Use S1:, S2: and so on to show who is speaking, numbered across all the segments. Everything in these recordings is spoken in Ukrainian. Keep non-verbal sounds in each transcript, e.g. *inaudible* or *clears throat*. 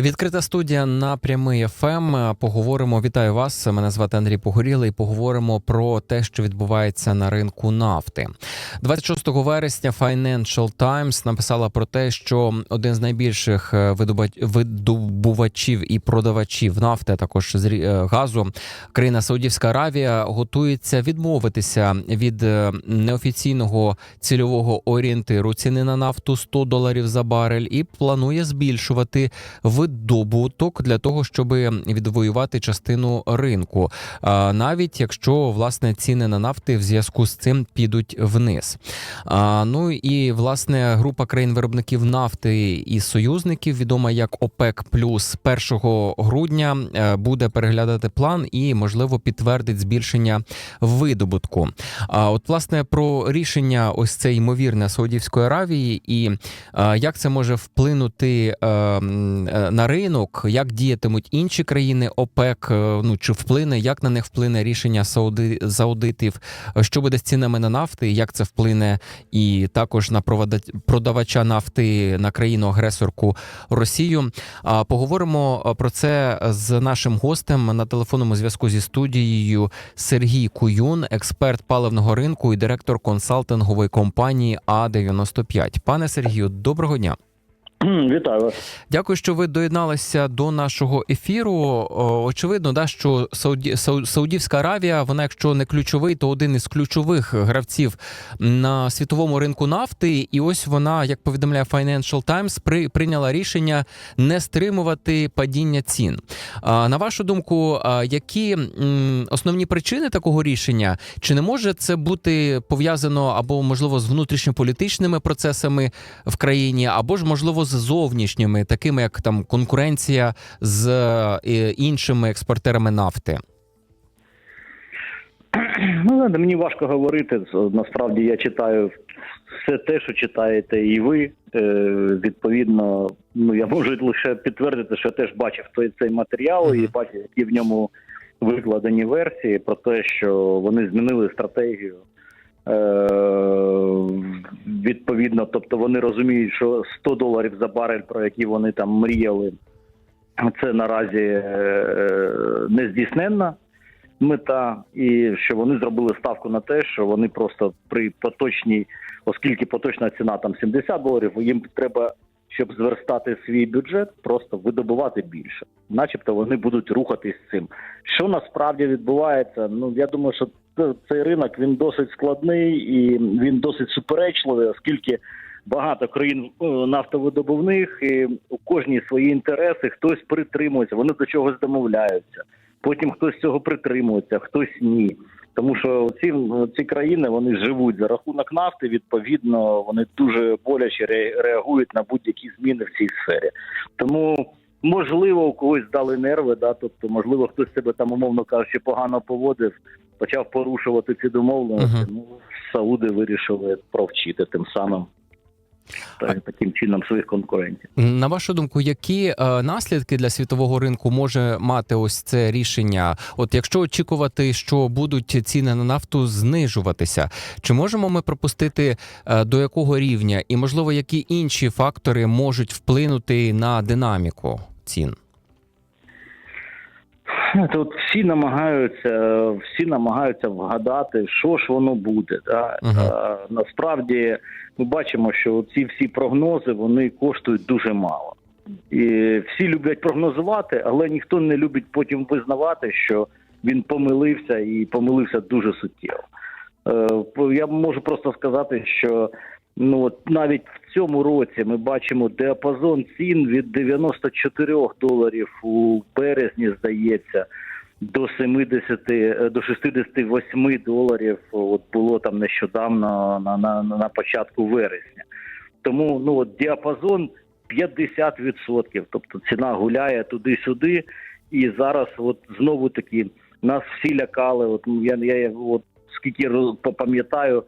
S1: Відкрита студія на прямий ФМ. Поговоримо. Вітаю вас. Мене звати Андрій Погорілий. Поговоримо про те, що відбувається на ринку нафти. 26 вересня Financial Times написала про те, що один з найбільших е, видобувачів і продавачів нафти, а також е, газу, країна Саудівська Аравія, готується відмовитися від е, неофіційного цільового орієнтиру ціни на нафту 100 доларів за барель і планує збільшувати видобуток для того, щоб відвоювати частину ринку, навіть якщо власне ціни на нафти в зв'язку з цим підуть вниз. Ну і власне група країн-виробників нафти і союзників, відома як ОПЕК плюс 1 грудня, е, буде переглядати план і можливо підтвердить збільшення видобутку. А от власне про рішення ось це ймовірне Саудівської Аравії, і е, як це може вплинути е, е, на ринок, як діятимуть інші країни ОПЕК, е, ну чи вплине, як на них вплине рішення сауди, саудитів, е, що буде з цінами на нафти, як це вплине і також на продавача нафти на країну агресорку Росію. А поговоримо е, про це з нашим гостем на телефонному зв'язку зі студією Сергій Куюн, експерт паливного ринку і директор консалтингової компанії А95. Пане Сергію, доброго дня.
S2: Вітаю вас.
S1: Дякую, що ви доєдналися до нашого ефіру. Очевидно, да, що Сауді, Саудівська Аравія, вона, якщо не ключовий, то один із ключових гравців на світовому ринку нафти. І ось вона, як повідомляє Financial Times, при, прийняла рішення не стримувати падіння цін. А, на вашу думку, які основні причини такого рішення? Чи не може це бути пов'язано або можливо з внутрішньополітичними процесами в країні, або ж можливо з зовнішніми, такими як там конкуренція з е, іншими експортерами нафти? *clears throat*
S2: Ну, мені важко говорити. Насправді я читаю все те, що читаєте і ви. Е, відповідно, ну я можу лише підтвердити, що я теж бачив той цей матеріал і бачив, які в ньому викладені версії про те, що вони змінили стратегію. Е, відповідно, тобто вони розуміють, що 100 доларів за барель, про які вони там мріяли, це наразі е, нездійсненна мета, і що вони зробили ставку на те, що вони просто при поточній, оскільки поточна ціна там 70 доларів, їм треба, щоб зверстати свій бюджет, просто видобувати більше, начебто вони будуть рухатись цим. Що насправді відбувається? Ну я думаю, що цей ринок він досить складний і він досить суперечливий, оскільки. Багато країн е, нафтовидобувних і у кожній свої інтереси хтось притримується, вони до чогось домовляються. Потім хтось цього притримується, хтось ні. Тому що ці, ці країни вони живуть за рахунок нафти. Відповідно, вони дуже боляче реагують на будь-які зміни в цій сфері. Тому можливо у когось дали нерви, да, тобто, можливо, хтось себе там, умовно кажучи, погано поводив, почав порушувати ці домовленості.
S1: Мгм.
S2: Ну, Сауди вирішили провчити тим самим таким чином своїх конкурентів.
S1: На вашу думку, які е, наслідки для світового ринку може мати ось це рішення? От якщо очікувати, що будуть ціни на нафту знижуватися, чи можемо ми пропустити е, до якого рівня, і можливо, які інші фактори можуть вплинути на динаміку цін? *clears throat*
S2: От всі намагаються, всі намагаються вгадати, що ж воно буде. Да?
S1: Мгм.
S2: А, насправді ми бачимо, що ці всі прогнози вони коштують дуже мало. І всі люблять прогнозувати, але ніхто не любить потім визнавати, що він помилився і помилився дуже суттєво. Е, Я можу просто сказати, що ну от навіть в цьому році ми бачимо діапазон цін від 94 доларів у березні, здається, до 70, е, до 68 доларів. От було там нещодавно на, на, на початку вересня. Тому ну от діапазон 50%, тобто ціна гуляє туди-сюди, і зараз, от знову таки, нас всі лякали. От я, я от скільки пам'ятаю,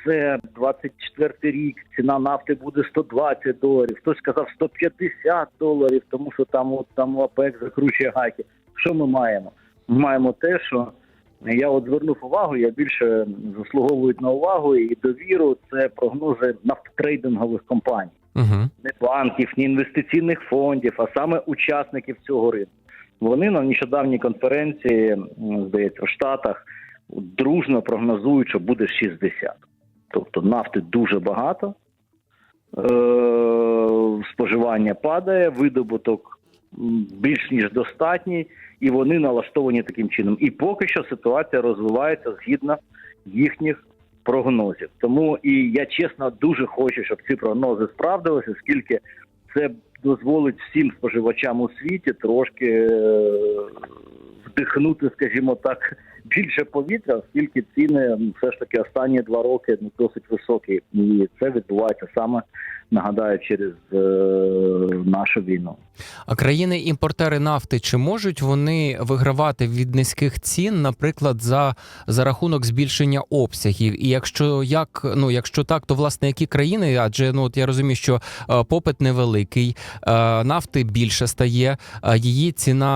S2: все 24 рік ціна нафти буде 120 доларів. Хтось сказав 150 доларів, тому що там от там ОПЕК закручує гайки. Що ми маємо? Ми маємо те, що я от звернув увагу, я більше заслуговують на увагу і довіру. Це прогнози нафтотрейдингових компаній.
S1: Угу.
S2: не банків, ні інвестиційних фондів, а саме учасників цього ринку. Вони на нещодавній конференції, здається, в Штатах дружно прогнозують, що буде 60. Тобто нафти дуже багато, е- споживання падає, видобуток більш ніж достатній, і вони налаштовані таким чином. І поки що ситуація розвивається згідно їхніх прогнозів. Тому і я чесно дуже хочу, щоб ці прогнози справдилися, оскільки це дозволить всім споживачам у світі трошки е, вдихнути, скажімо так, більше повітря, оскільки ціни все ж таки останні два роки ну, досить високі, і це відбувається саме нагадаю через е, нашу війну.
S1: А країни-імпортери нафти чи можуть вони вигравати від низьких цін, наприклад, за, за рахунок збільшення обсягів? І якщо як ну якщо так, то власне які країни? Адже ну от я розумію, що е, попит невеликий, е, нафти більше стає, е, її ціна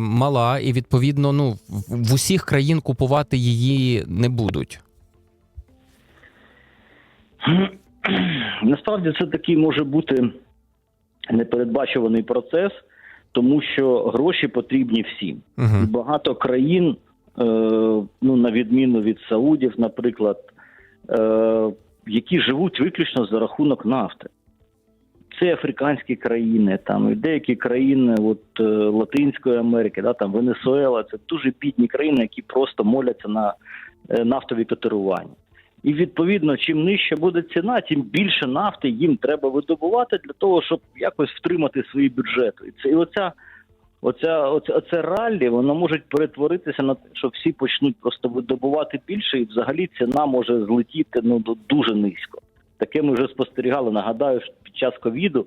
S1: мала, і відповідно, ну в, в усіх країн купувати її не будуть.
S2: Насправді це такий може бути непередбачуваний процес, тому що гроші потрібні всім.
S1: Угу.
S2: багато країн, е, ну на відміну від Саудів, наприклад, е, які живуть виключно за рахунок нафти. Це африканські країни, там і деякі країни от, е, Латинської Америки, да, там Венесуела, це дуже бідні країни, які просто моляться на е, нафтові котирування. І відповідно, чим нижча буде ціна, тим більше нафти їм треба видобувати для того, щоб якось втримати свої бюджети. І це і оця Оця, оце, оце раллі воно може перетворитися на те, що всі почнуть просто видобувати більше, і взагалі ціна може злетіти ну дуже низько. Таке ми вже спостерігали. Нагадаю, що під час ковіду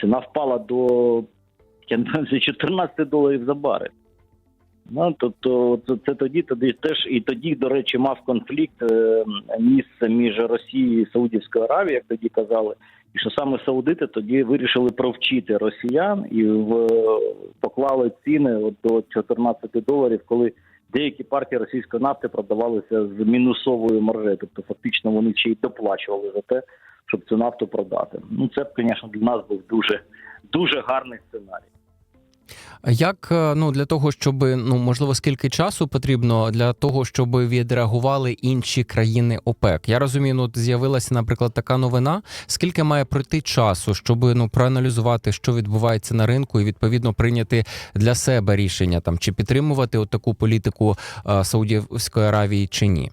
S2: ціна впала до я не знаю, 14 доларів за барель. Ну, тобто, це, це тоді, тоді теж і тоді, до речі, мав конфлікт е, місце між Росією і Саудівською Аравією, як тоді казали. І що саме саудити тоді вирішили провчити росіян і в, поклали ціни от до 14 доларів, коли деякі партії російської нафти продавалися з мінусовою маржею. Тобто фактично вони ще й доплачували за те, щоб цю нафту продати. Ну це б, звісно, для нас був дуже дуже гарний сценарій.
S1: Як е, ну для того, щоб ну можливо скільки часу потрібно для того, щоб відреагували інші країни ОПЕК? Я розумію, ну з'явилася, наприклад, така новина. Скільки має пройти часу, щоб ну проаналізувати, що відбувається на ринку, і відповідно прийняти для себе рішення там чи підтримувати от таку політику е, Саудівської Аравії чи ні?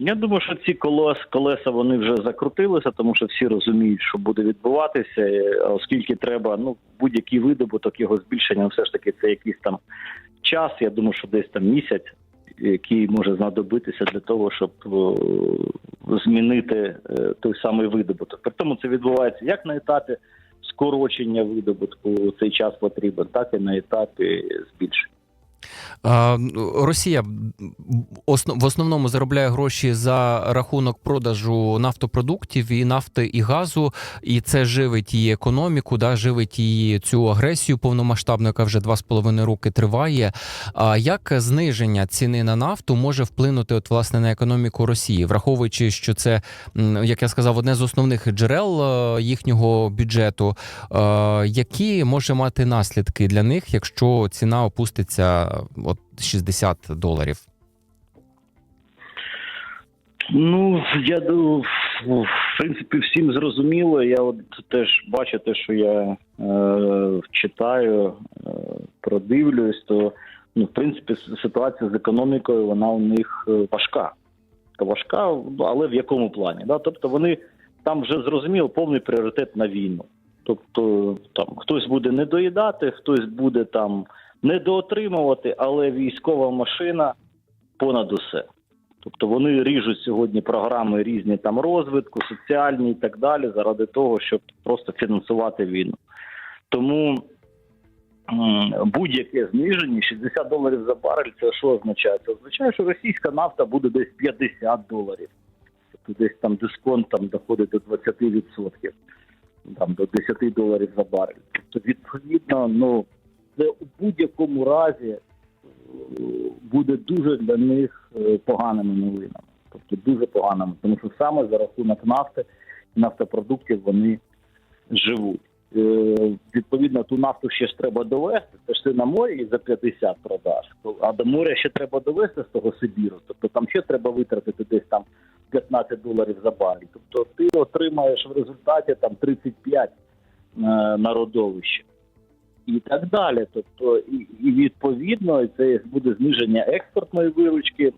S2: Я думаю, що ці колес, колеса вони вже закрутилися, тому що всі розуміють, що буде відбуватися, е, оскільки треба ну будь-який видобуток його збільшення, все ж таки це якийсь там час. Я думаю, що десь там місяць, який може знадобитися для того, щоб о, змінити е, той самий видобуток. При тому це відбувається як на етапі скорочення видобутку цей час потрібен, так і на етапі збільшення.
S1: Росія в основному заробляє гроші за рахунок продажу нафтопродуктів і нафти і газу, і це живить її економіку, да, живить її цю агресію повномасштабну, яка вже два з половиною роки триває. А як зниження ціни на нафту може вплинути от власне на економіку Росії, враховуючи, що це, як я сказав, одне з основних джерел е, їхнього бюджету, Е, які може мати наслідки для них, якщо ціна опуститься от 60 доларів?
S2: Ну я в принципі всім зрозуміло. Я от теж бачу те, що я е, читаю, е, продивлююсь, то ну, в принципі ситуація з економікою вона у них е, важка. Важка, ну, але в якому плані? Да? Тобто вони там вже зрозуміло повний пріоритет на війну. Тобто там хтось буде недоїдати, хтось буде там недоотримувати, але військова машина понад усе. Тобто вони ріжуть сьогодні програми різні там розвитку, соціальні і так далі, заради того, щоб просто фінансувати війну. Тому будь-яке зниження 60 доларів за барель, це що означає? Це означає, що російська нафта буде десь 50 доларів. Тобто десь там дисконт там доходить до 20%, там до 10 доларів за барель. Тобто, відповідно, ну це у будь-якому разі е, буде дуже для них е, поганими новинами. Тобто дуже поганими, тому що саме за рахунок нафти і нафтопродуктів вони живуть. Е, відповідно, ту нафту ще ж треба довести. Це ж ти на морі і за 50 продаж. А до моря ще треба довести з того Сибіру. Тобто там ще треба витратити десь там 15 доларів за барель. Тобто ти отримаєш в результаті там 35 е, на родовище. І так далі. Тобто, і, відповідно це буде зниження експортної виручки,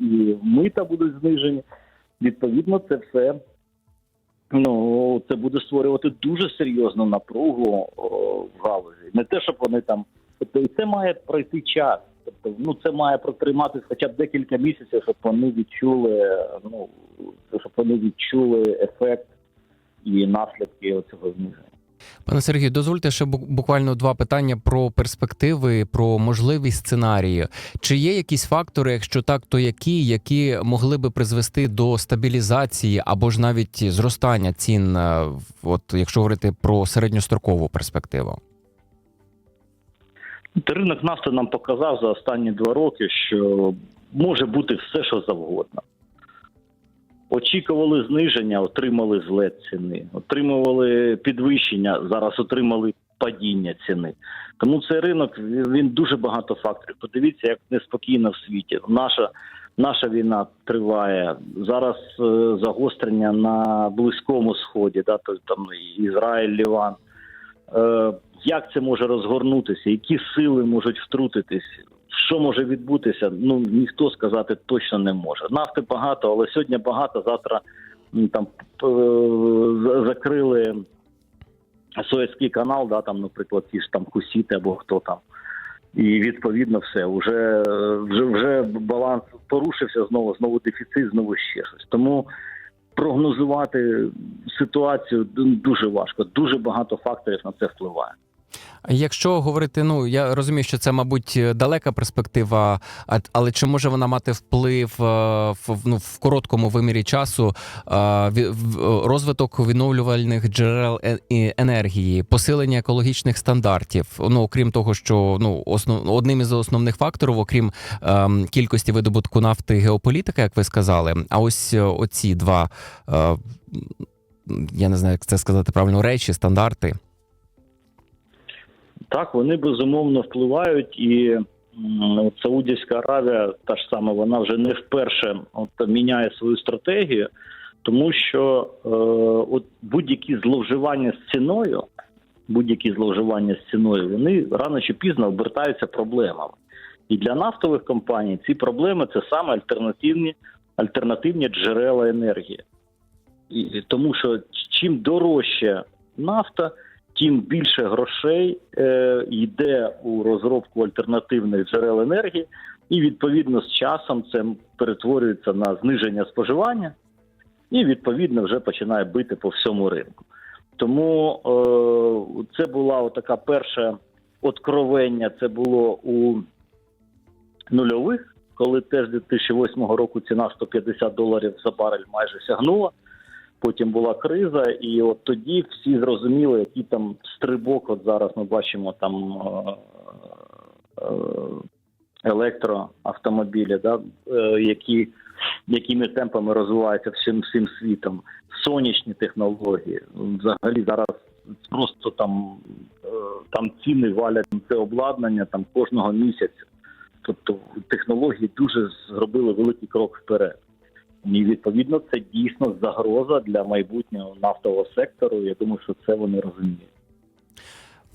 S2: і, мита будуть знижені. Відповідно, це все ну це буде створювати дуже серйозну напругу в галузі. Не те, щоб вони там, тобто і це має пройти час. Тобто, ну це має протриматися хоча б декілька місяців, щоб вони відчули, ну щоб вони відчули ефект і наслідки цього зниження.
S1: Пане Сергію, дозвольте ще буквально два питання про перспективи, про можливі сценарії. Чи є якісь фактори, якщо так, то які, які могли би призвести до стабілізації або ж навіть зростання цін, е, от якщо говорити про середньострокову перспективу?
S2: Ринок нафти нам показав за останні два роки, що може бути все, що завгодно. Очікували зниження, отримали злет ціни. Отримували підвищення, зараз отримали падіння ціни. Тому цей ринок він дуже багато факторів. Подивіться, як неспокійно в світі. Наша наша війна триває зараз. е, Загострення на близькому сході, да, тобто там Ізраїль, Ліван. Е, як це може розгорнутися, які сили можуть втрутитись, що може відбутися, ну ніхто сказати точно не може. Нафти багато, але сьогодні багато. Завтра там е, закрили Суецький канал, да, там, наприклад, ті ж там хусіти або хто там. І відповідно все, вже, вже, вже баланс порушився знову, знову дефіцит, знову ще щось. Тому прогнозувати ситуацію дуже важко. Дуже багато факторів на це впливає.
S1: Якщо говорити, ну я розумію, що це, мабуть, далека перспектива, але чи може вона мати вплив е, в, ну, в короткому вимірі часу е, в- розвиток відновлювальних джерел е- енергії, посилення екологічних стандартів? Ну окрім того, що ну основ одним із основних факторів, окрім ем, кількості видобутку нафти, геополітика, як ви сказали, а ось оці два. е, я не знаю, як це сказати правильно, речі, стандарти.
S2: Так, вони безумовно впливають, і Саудівська Аравія, та ж сама, вона вже не вперше от, міняє свою стратегію, тому що е, от будь-які зловживання з ціною, будь-які зловживання з ціною, вони рано чи пізно обертаються проблемами. І для нафтових компаній ці проблеми це саме альтернативні, альтернативні джерела енергії. І, тому що чим дорожче нафта, тим більше грошей е, йде у розробку альтернативних джерел енергії, і відповідно з часом це перетворюється на зниження споживання, і відповідно вже починає бити по всьому ринку. Тому е, це була така перше откровення. Це було у нульових, коли теж 2008 року ціна 150 доларів за барель майже сягнула. Потім була криза, і от тоді всі зрозуміли, який там стрибок. От зараз ми бачимо там е, е, електроавтомобілі, да, е, які якими темпами розвиваються всім всім світом, сонячні технології. Взагалі зараз просто там, там ціни валять це обладнання там кожного місяця. Тобто технології дуже зробили великий крок вперед. І відповідно це дійсно загроза для майбутнього нафтового сектору. Я думаю, що це вони розуміють.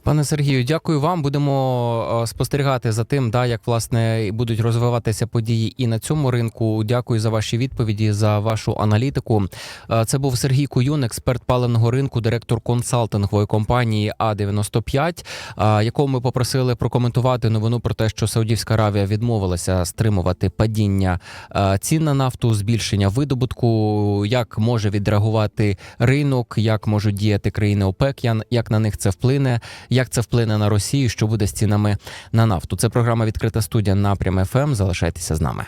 S1: Пане Сергію, дякую вам. Будемо е, спостерігати за тим, да, як власне будуть розвиватися події і на цьому ринку. Дякую за ваші відповіді, за вашу аналітику. Е, Це був Сергій Куюн, експерт паливного ринку, директор консалтингової компанії А 95 е, якого ми попросили прокоментувати новину про те, що Саудівська Аравія відмовилася стримувати падіння цін на нафту, збільшення видобутку, як може відреагувати ринок, як можуть діяти країни ОПЕК, як на них це вплине як це вплине на Росію, що буде з цінами на нафту. Це програма відкрита студія напрям ФМ. Залишайтеся з нами.